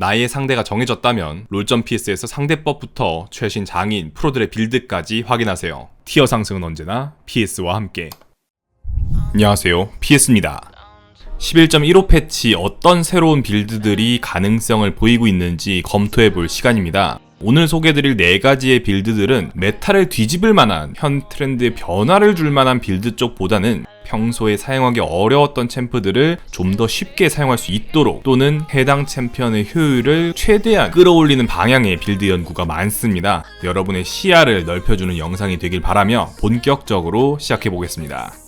나의 상대가 정해졌다면 롤점.ps에서 상대법부터 최신 장인 프로들의 빌드까지 확인하세요. 티어 상승은 언제나 PS와 함께. 안녕하세요. PS입니다. 11.15 패치 어떤 새로운 빌드들이 가능성을 보이고 있는지 검토해 볼 시간입니다. 오늘 소개드릴 네 가지의 빌드들은 메타를 뒤집을 만한 현 트렌드의 변화를 줄 만한 빌드 쪽보다는 평소에 사용하기 어려웠던 챔프들을 좀 더 쉽게 사용할 수 있도록 또는 해당 챔피언의 효율을 최대한 끌어올리는 방향의 빌드 연구가 많습니다. 여러분의 시야를 넓혀주는 영상이 되길 바라며 본격적으로 시작해 보겠습니다.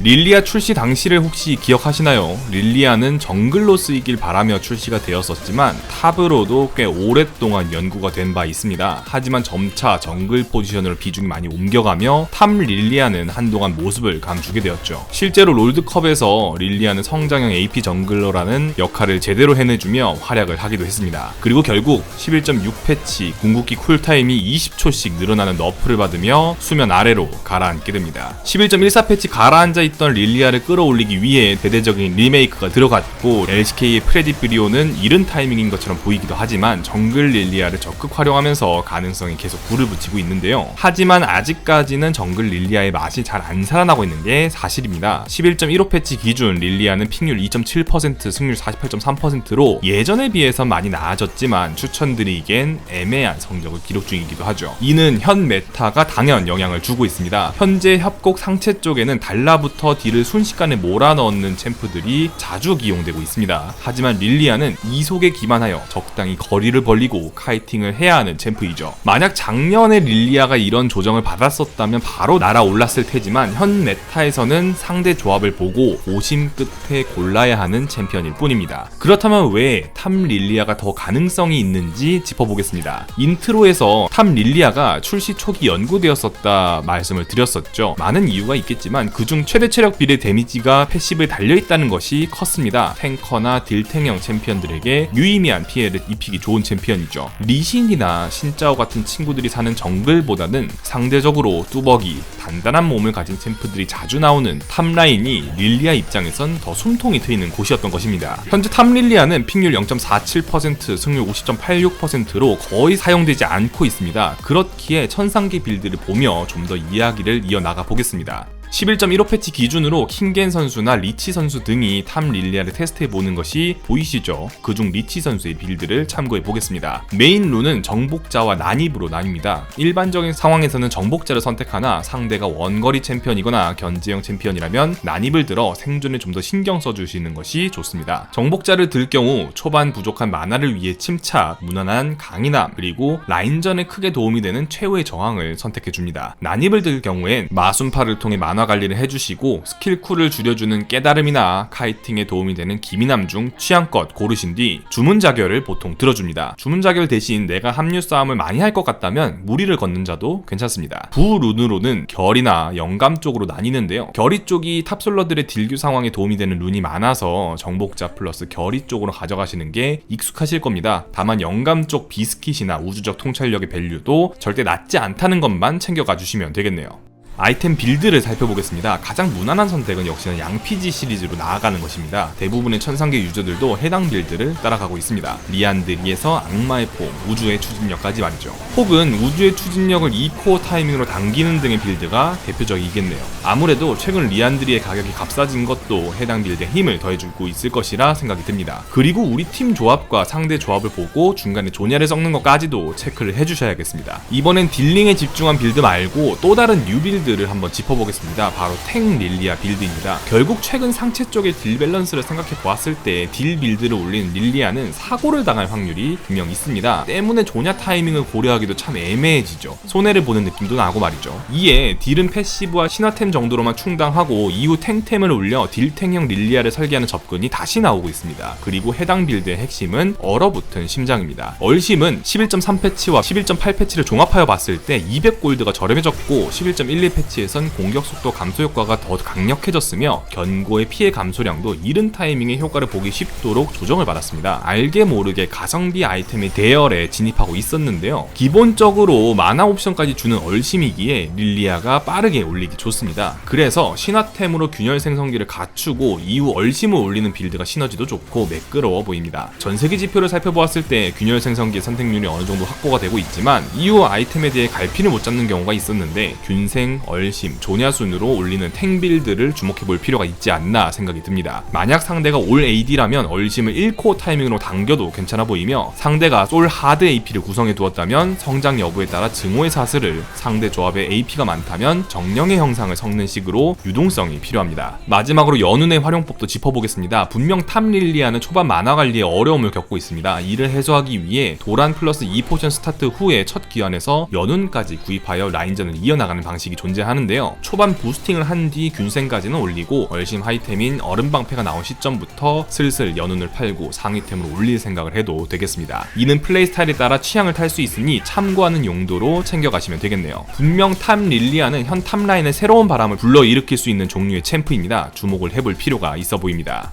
릴리아 출시 당시를 혹시 기억하시나요? 릴리아는 정글로 쓰이길 바라며 출시가 되었었지만 탑으로도 꽤 오랫동안 연구가 된 바 있습니다. 하지만 점차 정글 포지션으로 비중이 많이 옮겨가며 탑 릴리아는 한동안 모습을 감추게 되었죠. 실제로 롤드컵에서 릴리아는 성장형 AP 정글러라는 역할을 제대로 해내주며 활약을 하기도 했습니다. 그리고 결국 11.6 패치 궁극기 쿨타임이 20초씩 늘어나는 너프를 받으며 수면 아래로 가라앉게 됩니다. 11.14 패치 가라앉아 있던 릴리아를 끌어올리기 위해 대대적인 리메이크가 들어갔고 LCK의 프레디 브리오는 이른 타이밍인 것처럼 보이기도 하지만 정글 릴리아를 적극 활용하면서 가능성이 계속 불을 붙이고 있는데요. 하지만 아직까지는 정글 릴리아의 맛이 잘 안 살아나고 있는 게 사실입니다. 11.15 패치 기준 릴리아는 픽률 2.7% 승률 48.3%로 예전에 비해서 많이 나아졌지만 추천드리기엔 애매한 성적을 기록 중이기도 하죠. 이는 현 메타가 당연 영향을 주고 있습니다. 현재 협곡 상체 쪽에는 달라 부터 딜을 순식간에 몰아넣는 챔프들이 자주 기용되고 있습니다. 하지만 릴리아는 이속에 기반하여 적당히 거리를 벌리고 카이팅을 해야 하는 챔프이죠. 만약 작년에 릴리아가 이런 조정을 받았었다면 바로 날아올랐을 테지만 현 메타에서는 상대 조합을 보고 오심 끝에 골라야 하는 챔피언일 뿐입니다. 그렇다면 왜탑 릴리아가 더 가능성이 있는지 짚어보겠습니다. 인트로에서 탑 릴리아가 출시 초기 연구되었었다 말씀을 드렸었죠. 많은 이유가 있겠지만 그중 최대 체력 비례 데미지가 패시브에 달려있다는 것이 컸습니다. 탱커나 딜탱형 챔피언들에게 유의미한 피해를 입히기 좋은 챔피언이죠. 리신이나 신짜오 같은 친구들이 사는 정글보다는 상대적으로 뚜벅이, 단단한 몸을 가진 챔프들이 자주 나오는 탑라인이 릴리아 입장에선 더 숨통이 트이는 곳이었던 것입니다. 현재 탑 릴리아는 픽률 0.47%, 승률 50.86%로 거의 사용되지 않고 있습니다. 그렇기에 천상계 빌드를 보며 좀 더 이야기를 이어나가 보겠습니다. 11.15 패치 기준으로 킹겐 선수나 리치 선수 등이 탑 릴리아를 테스트해 보는 것이 보이시죠? 그중 리치 선수의 빌드를 참고해 보겠습니다. 메인 룬은 정복자와 난입으로 나뉩니다. 일반적인 상황에서는 정복자를 선택하나 상대가 원거리 챔피언이거나 견제형 챔피언이라면 난입을 들어 생존에 좀 더 신경 써주시는 것이 좋습니다. 정복자를 들 경우 초반 부족한 만화를 위해 침착, 무난한 강인함, 그리고 라인전에 크게 도움이 되는 최후의 저항을 선택해 줍니다. 난입을 들 경우엔 마순파를 통해 만화 관리를 해주시고 스킬 쿨을 줄여주는 깨달음이나 카이팅에 도움이 되는 기민함 중 취향껏 고르신 뒤 주문 자결을 보통 들어줍니다. 주문 자결 대신 내가 합류 싸움을 많이 할 것 같다면 무리를 걷는 자도 괜찮습니다. 부룬으로는 결이나 영감 쪽으로 나뉘는데요. 결이 쪽이 탑솔러들의 딜규 상황에 도움이 되는 룬이 많아서 정복자 플러스 결이 쪽으로 가져가시는 게 익숙하실 겁니다. 다만 영감 쪽 비스킷이나 우주적 통찰력의 밸류도 절대 낮지 않다는 것만 챙겨가 주시면 되겠네요. 아이템 빌드를 살펴보겠습니다. 가장 무난한 선택은 역시나 양피지 시리즈로 나아가는 것입니다. 대부분의 천상계 유저들도 해당 빌드를 따라가고 있습니다. 리안드리에서 악마의 폼, 우주의 추진력까지 말이죠. 혹은 우주의 추진력을 2코어 타이밍으로 당기는 등의 빌드가 대표적이겠네요. 아무래도 최근 리안드리의 가격이 값싸진 것도 해당 빌드에 힘을 더해주고 있을 것이라 생각이 듭니다. 그리고 우리 팀 조합과 상대 조합을 보고 중간에 조냐를 섞는 것까지도 체크를 해주셔야겠습니다. 이번엔 딜링에 집중한 빌드 말고 또 다른 뉴 빌드 빌드를 한번 짚어보겠습니다. 바로 탱 릴리아 빌드입니다. 결국 최근 상체 쪽의 딜 밸런스를 생각해 보았을 때 딜 빌드를 올린 릴리아는 사고를 당할 확률이 분명 있습니다. 때문에 조냐 타이밍을 고려하기도 참 애매해지죠. 손해를 보는 느낌도 나고 말이죠. 이에 딜은 패시브와 신화템 정도로만 충당하고 이후 탱템을 올려 딜탱형 릴리아를 설계하는 접근이 다시 나오고 있습니다. 그리고 해당 빌드의 핵심은 얼어붙은 심장입니다. 얼심은 11.3 패치와 11.8 패치를 종합하여 봤을 때 200골드가 저렴해졌고 11.12 패치에선 공격 속도 감소 효과가 더 강력해졌으며 견고의 피해 감소량도 이른 타이밍에 효과를 보기 쉽도록 조정을 받았습니다. 알게 모르게 가성비 아이템의 대열에 진입하고 있었는데요. 기본적으로 마나 옵션까지 주는 얼심이기에 릴리아가 빠르게 올리기 좋습니다. 그래서 신화템으로 균열 생성기를 갖추고 이후 얼심을 올리는 빌드가 시너지도 좋고 매끄러워 보입니다. 전세계 지표를 살펴보았을 때 균열 생성기의 선택률이 어느 정도 확보가 되고 있지만 이후 아이템에 대해 갈피를 못 잡는 경우가 있었는데 균생, 얼심, 조냐 순으로 올리는 탱 빌드를 주목해 볼 필요가 있지 않나 생각이 듭니다. 만약 상대가 올 AD라면 얼심을 1코 타이밍으로 당겨도 괜찮아 보이며 상대가 솔 하드 AP를 구성해 두었다면 성장 여부에 따라 증오의 사슬을 상대 조합에 AP가 많다면 정령의 형상을 섞는 식으로 유동성이 필요합니다. 마지막으로 연운의 활용법도 짚어보겠습니다. 분명 탑 릴리아는 초반 만화 관리에 어려움을 겪고 있습니다. 이를 해소하기 위해 도란 플러스 2포션 스타트 후에 첫 기환에서 연운까지 구입하여 라인전을 이어나가는 방식이 존재 하는데요. 초반 부스팅을 한 뒤 균생까지는 올리고 얼심 하이템인 얼음방패가 나온 시점부터 슬슬 연운을 팔고 상위템으로 올릴 생각을 해도 되겠습니다. 이는 플레이 스타일에 따라 취향을 탈 수 있으니 참고하는 용도로 챙겨가시면 되겠네요. 분명 탑 릴리아는 현 탑라인에 새로운 바람을 불러일으킬 수 있는 종류의 챔프입니다. 주목을 해볼 필요가 있어 보입니다.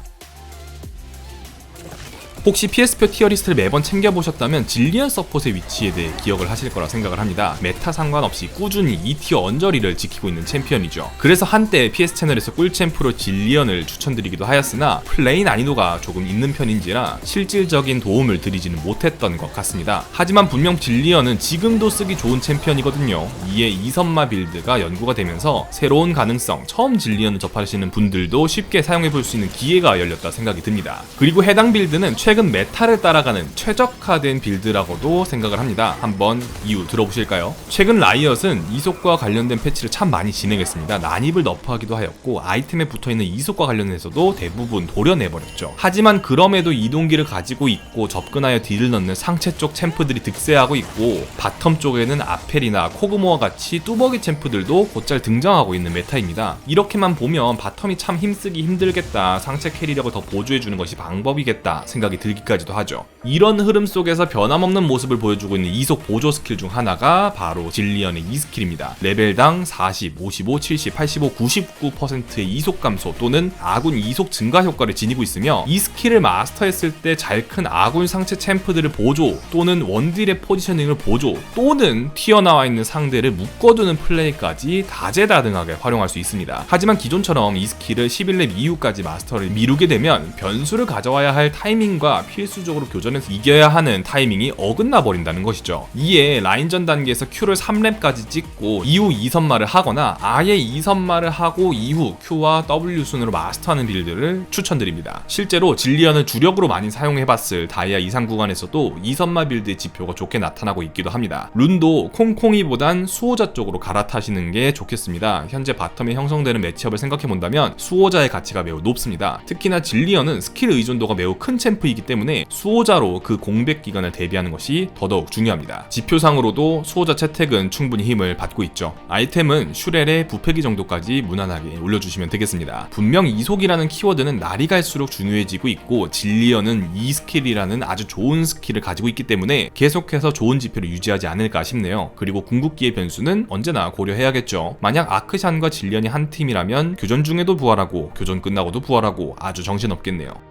혹시 PS표 티어리스트를 매번 챙겨보셨다면 질리언 서폿의 위치에 대해 기억을 하실 거라 생각을 합니다. 메타 상관없이 꾸준히 2티어 언저리를 지키고 있는 챔피언이죠. 그래서 한때 PS 채널에서 꿀챔프로 질리언을 추천드리기도 하였으나 플레이 난이도가 조금 있는 편인지라 실질적인 도움을 드리지는 못했던 것 같습니다. 하지만 분명 질리언은 지금도 쓰기 좋은 챔피언이거든요. 이에 이선마 빌드가 연구가 되면서 새로운 가능성, 처음 질리언을 접하시는 분들도 쉽게 사용해 볼 수 있는 기회가 열렸다 생각이 듭니다. 그리고 해당 빌드는 최근 메타를 따라가는 최적화된 빌드라고도 생각을 합니다. 한번 이유 들어보실까요? 최근 라이엇은 이속과 관련된 패치를 참 많이 진행했습니다. 난입을 너프하기도 하였고 아이템에 붙어있는 이속과 관련해서도 대부분 도려내버렸죠. 하지만 그럼에도 이동기를 가지고 있고 접근하여 딜을 넣는 상체 쪽 챔프들이 득세하고 있고 바텀 쪽에는 아펠이나 코그모와 같이 뚜벅이 챔프들도 곧잘 등장하고 있는 메타입니다. 이렇게만 보면 바텀이 참 힘쓰기 힘들겠다 상체 캐리력을 더 보조해주는 것이 방법이겠다 생각이 들기까지도 하죠. 이런 흐름 속에서 변함없는 모습을 보여주고 있는 이속 보조 스킬 중 하나가 바로 질리언의 이 스킬입니다. 레벨당 40, 55, 70, 85, 99%의 이속 감소 또는 아군 이속 증가 효과를 지니고 있으며 이 스킬을 마스터했을 때 잘 큰 아군 상체 챔프들을 보조 또는 원딜의 포지셔닝을 보조 또는 튀어나와 있는 상대를 묶어두는 플레이까지 다재다능하게 활용할 수 있습니다. 하지만 기존처럼 이 스킬을 11렙 이후까지 마스터를 미루게 되면 변수를 가져와야 할 타이밍과 필수적으로 교전에서 이겨야 하는 타이밍이 어긋나 버린다는 것이죠. 이에 라인전 단계에서 Q를 3렙까지 찍고 이후 2선마를 하거나 아예 2선마를 하고 이후 Q와 W 순으로 마스터하는 빌드를 추천드립니다. 실제로 질리언을 주력으로 많이 사용해봤을 다이아 이상 구간에서도 2선마 빌드의 지표가 좋게 나타나고 있기도 합니다. 룬도 콩콩이보단 수호자 쪽으로 갈아타시는 게 좋겠습니다. 현재 바텀에 형성되는 매치업을 생각해본다면 수호자의 가치가 매우 높습니다. 특히나 질리언은 스킬 의존도가 매우 큰 챔프이기 때문에 수호자로 그 공백 기간을 대비하는 것이 더더욱 중요합니다. 지표상으로도 수호자 채택은 충분히 힘을 받고 있죠. 아이템은 슈렐의 부패기 정도까지 무난하게 올려주시면 되겠습니다. 분명 이속이라는 키워드는 날이 갈수록 중요해지고 있고 질리언은 이 스킬이라는 아주 좋은 스킬을 가지고 있기 때문에 계속해서 좋은 지표를 유지하지 않을까 싶네요. 그리고 궁극기의 변수는 언제나 고려해야겠죠. 만약 아크샨과 질리언이 한 팀이라면 교전 중에도 부활하고 교전 끝나고도 부활하고 아주 정신없겠네요.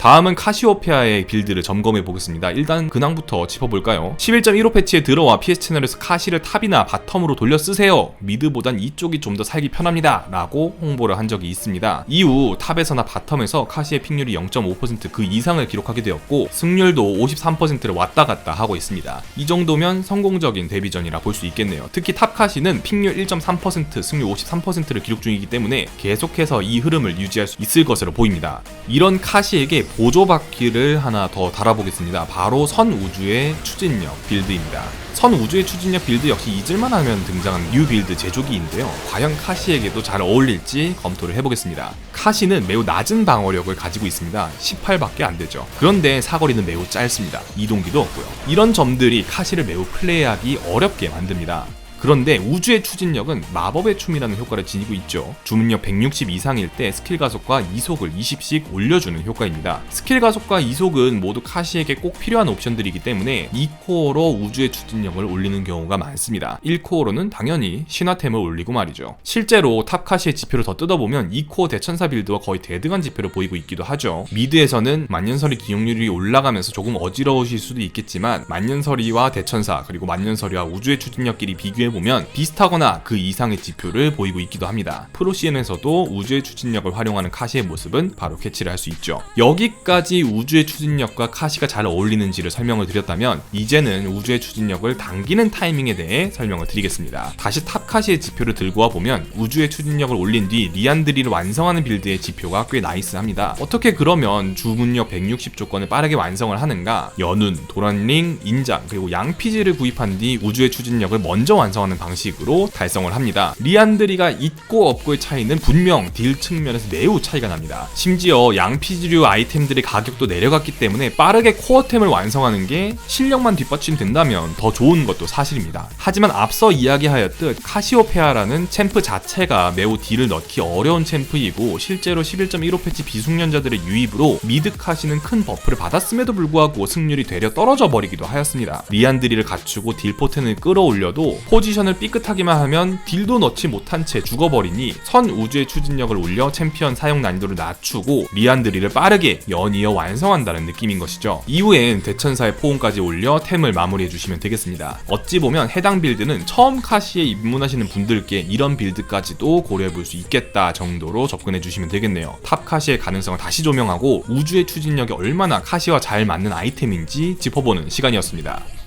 다음은 카시오페아의 빌드를 점검해 보겠습니다. 일단 근황부터 짚어볼까요? 11.15 패치에 들어와 PS 채널에서 카시를 탑이나 바텀으로 돌려 쓰세요. 미드보단 이쪽이 좀 더 살기 편합니다. 라고 홍보를 한 적이 있습니다. 이후 탑에서나 바텀에서 카시의 픽률이 0.5%그 이상을 기록하게 되었고 승률도 53%를 왔다 갔다 하고 있습니다. 이 정도면 성공적인 데뷔전이라 볼 수 있겠네요. 특히 탑 카시는 픽률 1.3%, 승률 53%를 기록 중이기 때문에 계속해서 이 흐름을 유지할 수 있을 것으로 보입니다. 이런 카시에게 보조 바퀴를 하나 더 달아보겠습니다. 바로 선 우주의 추진력 빌드입니다. 선 우주의 추진력 빌드 역시 잊을만 하면 등장한 뉴 빌드 제조기인데요. 과연 카시에게도 잘 어울릴지 검토를 해보겠습니다. 카시는 매우 낮은 방어력을 가지고 있습니다. 18밖에 안 되죠. 그런데 사거리는 매우 짧습니다. 이동기도 없고요. 이런 점들이 카시를 매우 플레이하기 어렵게 만듭니다. 그런데 우주의 추진력은 마법의 춤이라는 효과를 지니고 있죠. 주문력 160 이상일 때 스킬 가속과 이속을 20씩 올려주는 효과입니다. 스킬 가속과 이속은 모두 카시에게 꼭 필요한 옵션들이기 때문에 2코어로 우주의 추진력을 올리는 경우가 많습니다. 1코어로는 당연히 신화템을 올리고 말이죠. 실제로 탑 카시의 지표를 더 뜯어보면 2코어 대천사 빌드와 거의 대등한 지표를 보이고 있기도 하죠. 미드에서는 만년설이 기용률이 올라가면서 조금 어지러우실 수도 있겠지만 만년설이와 대천사 그리고 만년설이와 우주의 추진력끼리 비교해 보면 비슷하거나 그 이상의 지표를 보이고 있기도 합니다. 프로시엔에서도 우주의 추진력을 활용하는 카시의 모습은 바로 캐치를 할 수 있죠. 여기까지 우주의 추진력과 카시가 잘 어울리는지를 설명을 드렸다면 이제는 우주의 추진력을 당기는 타이밍에 대해 설명을 드리겠습니다. 다시 탑 카시의 지표를 들고 와 보면 우주의 추진력을 올린 뒤 리안드리를 완성하는 빌드의 지표가 꽤 나이스합니다. 어떻게 그러면 주문력 160 조건을 빠르게 완성을 하는가? 연운, 도란링, 인장 그리고 양피지를 구입한 뒤 우주의 추진력을 먼저 완성하는 방식으로 달성을 합니다. 리안드리가 있고 없고의 차이는 분명 딜 측면에서 매우 차이가 납니다. 심지어 양피지류 아이템들의 가격도 내려갔기 때문에 빠르게 코어템을 완성하는 게 실력만 뒷받침된다면 더 좋은 것도 사실입니다. 하지만 앞서 이야기하였듯 카 시오페아라는 챔프 자체가 매우 딜을 넣기 어려운 챔프이고 실제로 11.15 패치 비숙련자들의 유입으로 미드 카시는 큰 버프를 받았음에도 불구하고 승률이 되려 떨어져 버리기도 하였습니다. 리안드리를 갖추고 딜 포텐을 끌어올려도 포지션을 삐끗하기만 하면 딜도 넣지 못한 채 죽어버리니 선 우주의 추진력을 올려 챔피언 사용 난이도를 낮추고 리안드리를 빠르게 연이어 완성한다는 느낌인 것이죠. 이후엔 대천사의 포옹까지 올려 템을 마무리해 주시면 되겠습니다. 어찌 보면 해당 빌드는 처음 카시에 입문하 시는 분들께 이런 빌드까지도 고려해 볼 수 있겠다 정도로 접근해 주시면 되겠네요. 탑 카시의 가능성을 다시 조명하고 우주의 추진력이 얼마나 카시와 잘 맞는 아이템인지 짚어보는 시간이었습니다.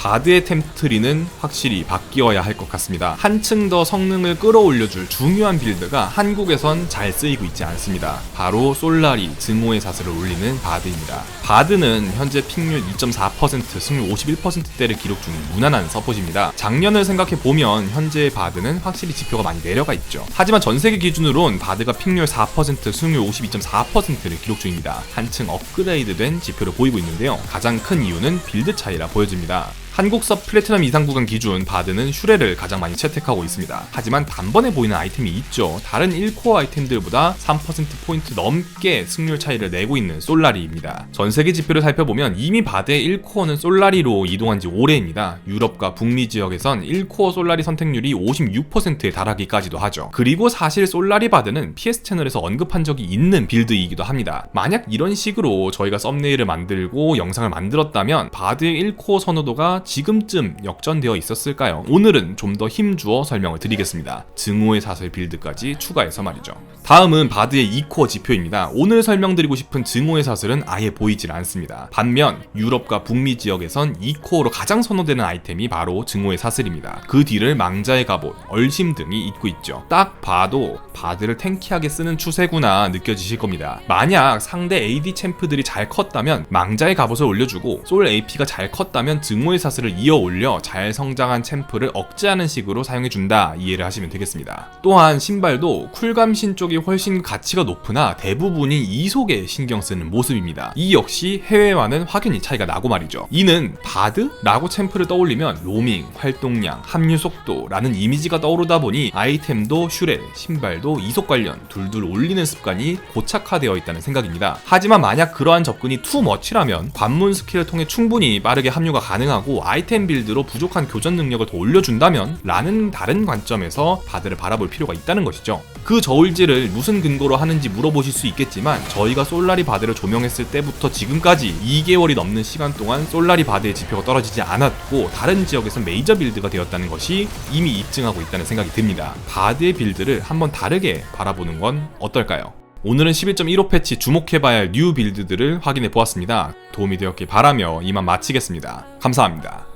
바드의 템트리는 확실히 바뀌어야 할 것 같습니다. 한층 더 성능을 끌어올려줄 중요한 빌드가 한국에선 잘 쓰이고 있지 않습니다. 바로 솔라리, 증오의 사슬을 올리는 바드입니다. 바드는 현재 픽률 2.4%, 승률 51%대를 기록 중인 무난한 서폿입니다. 작년을 생각해 보면 현재의 바드는 확실히 지표가 많이 내려가 있죠. 하지만 전 세계 기준으론 바드가 픽률 4%, 승률 52.4%를 기록 중입니다. 한층 업그레이드된 지표를 보이고 있는데요. 가장 큰 이유는 빌드 차이라 보여집니다. 한국섭 플래티넘 이상 구간 기준 바드는 슈레를 가장 많이 채택하고 있습니다. 하지만 단번에 보이는 아이템이 있죠. 다른 1코어 아이템들보다 3%포인트 넘게 승률 차이를 내고 있는 솔라리입니다. 전 세계 지표를 살펴보면 이미 바드의 1코어는 솔라리로 이동한 지 오래입니다. 유럽과 북미 지역에선 1코어 솔라리 선택률이 56%에 달하기까지도 하죠. 그리고 사실 솔라리 바드는 PS 채널에서 언급한 적이 있는 빌드이기도 합니다. 만약 이런 식으로 저희가 썸네일을 만들고 영상을 만들었다면 바드의 1코어 선호도가 지금쯤 역전되어 있었을까요? 오늘은 좀 더 힘주어 설명을 드리겠습니다. 증오의 사슬 빌드까지 추가해서 말이죠. 다음은 바드의 2코어 지표입니다. 오늘 설명드리고 싶은 증오의 사슬은 아예 보이질 않습니다. 반면 유럽과 북미 지역에선 2코어로 가장 선호되는 아이템이 바로 증오의 사슬입니다. 그 뒤를 망자의 갑옷, 얼심 등이 잇고 있죠. 딱 봐도 바드를 탱키하게 쓰는 추세구나 느껴지실 겁니다. 만약 상대 AD 챔프들이 잘 컸다면 망자의 갑옷을 올려주고 솔 AP가 잘 컸다면 증오의 사슬 을 이어 올려 잘 성장한 챔프를 억제하는 식으로 사용해준다 이해를 하시면 되겠습니다. 또한 신발도 쿨감 신 쪽이 훨씬 가치가 높으나 대부분이 이속에 신경 쓰는 모습입니다. 이 역시 해외와는 확연히 차이가 나고 말이죠. 이는 바드? 라고 챔프를 떠올리면 로밍, 활동량, 합류 속도라는 이미지가 떠오르다 보니 아이템도 슈레, 신발도 이속 관련 둘둘 올리는 습관이 고착화되어 있다는 생각입니다. 하지만 만약 그러한 접근이 투머치라면 관문 스킬을 통해 충분히 빠르게 합류가 가능하고 아이템 빌드로 부족한 교전 능력을 더 올려준다면 라는 다른 관점에서 바드를 바라볼 필요가 있다는 것이죠. 그 저울질을 무슨 근거로 하는지 물어보실 수 있겠지만 저희가 솔라리 바드를 조명했을 때부터 지금까지 2개월이 넘는 시간 동안 솔라리 바드의 지표가 떨어지지 않았고 다른 지역에서 메이저 빌드가 되었다는 것이 이미 입증하고 있다는 생각이 듭니다. 바드의 빌드를 한번 다르게 바라보는 건 어떨까요? 오늘은 11.15 패치 주목해봐야 할 뉴 빌드들을 확인해 보았습니다. 도움이 되었길 바라며 이만 마치겠습니다. 감사합니다.